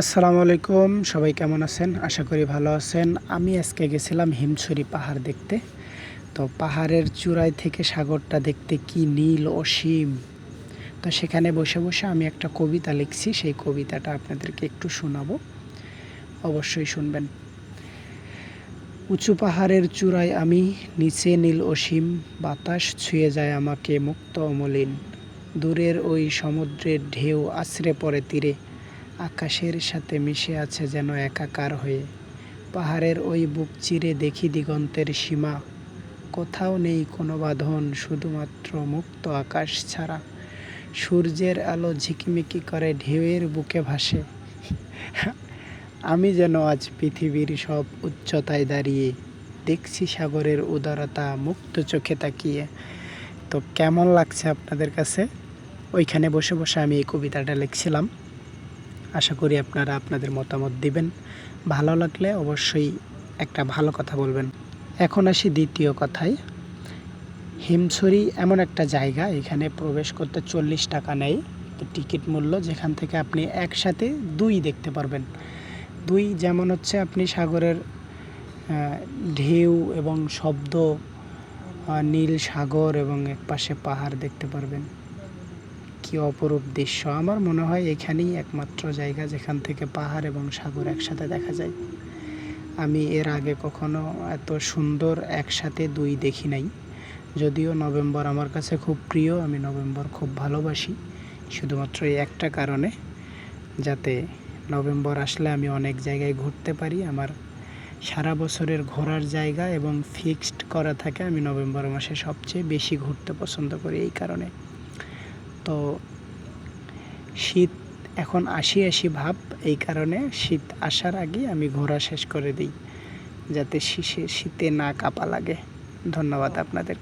আসসালামু আলাইকুম, সবাই কেমন আছেন? আশা করি ভালো আছেন। আমি আজকে গেছিলাম হিমছড়ি পাহাড় দেখতে। তো পাহাড়ের চূড়ায় থেকে সাগরটা দেখতে কি নীল অসীম। তো সেখানে বসে বসে আমি একটা কবিতা লিখছি, সেই কবিতাটা আপনাদেরকে একটু শোনাবো। অবশ্যই শুনবেন। উঁচু পাহাড়ের চূড়ায় আমি, নিচে নীল অসীম, বাতাস ছুঁয়ে যায় আমাকে মুক্ত অমলিন। দূরের ওই সমুদ্রের ঢেউ আছড়ে পড়ে তীরে। আকাশের সাথে মিশে আছে যেন একাকার হয়ে। পাহাড়ের ওই বুক চিরে দেখি দিগন্তের সীমা। কোথাও নেই কোনো বাঁধন, শুধুমাত্র মুক্ত আকাশ ছাড়া। সূর্যের আলো ঝিকিমিকি করে ঢেউয়ের বুকে ভাসে। আমি যেন আজ পৃথিবীর সব উচ্চতায় দাঁড়িয়ে দেখছি সাগরের উদারতা, মুক্ত চোখে তাকিয়ে। তো কেমন লাগছে আপনাদের কাছে? ওইখানে বসে বসে আমি এই কবিতাটা লিখছিলাম। আশা করি আপনারা আপনাদের মতামত দিবেন। ভালো লাগলে অবশ্যই একটা ভালো কথা বলবেন। এখন আসি দ্বিতীয় কথায়। হিমছড়ি এমন একটা জায়গা, এখানে প্রবেশ করতে চল্লিশ টাকা নেয়। টিকিট মূল্য যেখান থেকে আপনি একসাথে দুই দেখতে পারবেন। দুই যেমন হচ্ছে আপনি সাগরের ঢেউ এবং শব্দ নীল সাগর এবং একপাশে পাহাড় দেখতে পারবেন। কি অপরূপ দৃশ্য? আমার মনে হয় এখানেই একমাত্র জায়গা যেখান থেকে পাহাড় এবং সাগর একসাথে দেখা যায়। আমি এর আগে কখনো এত সুন্দর একসাথে দুই দেখি নাই। যদিও নভেম্বর আমার কাছে খুব প্রিয়, আমি নভেম্বর খুব ভালোবাসি। শুধুমাত্র এই একটা কারণে, যাতে নভেম্বর আসলে আমি অনেক জায়গায় ঘুরতে পারি। আমার সারা বছরের ঘোরার জায়গা এবং ফিক্সড করা থাকে, আমি নভেম্বর মাসে সবচেয়ে বেশি ঘুরতে পছন্দ করি এই কারণে। তো শীত, এখন আসি আসি ভাব, এই কারণে শীত আসার আগে আমি ঘোরা শেষ করে দিই, যাতে শীতে না কাপা লাগে। ধন্যবাদ আপনাদেরকে।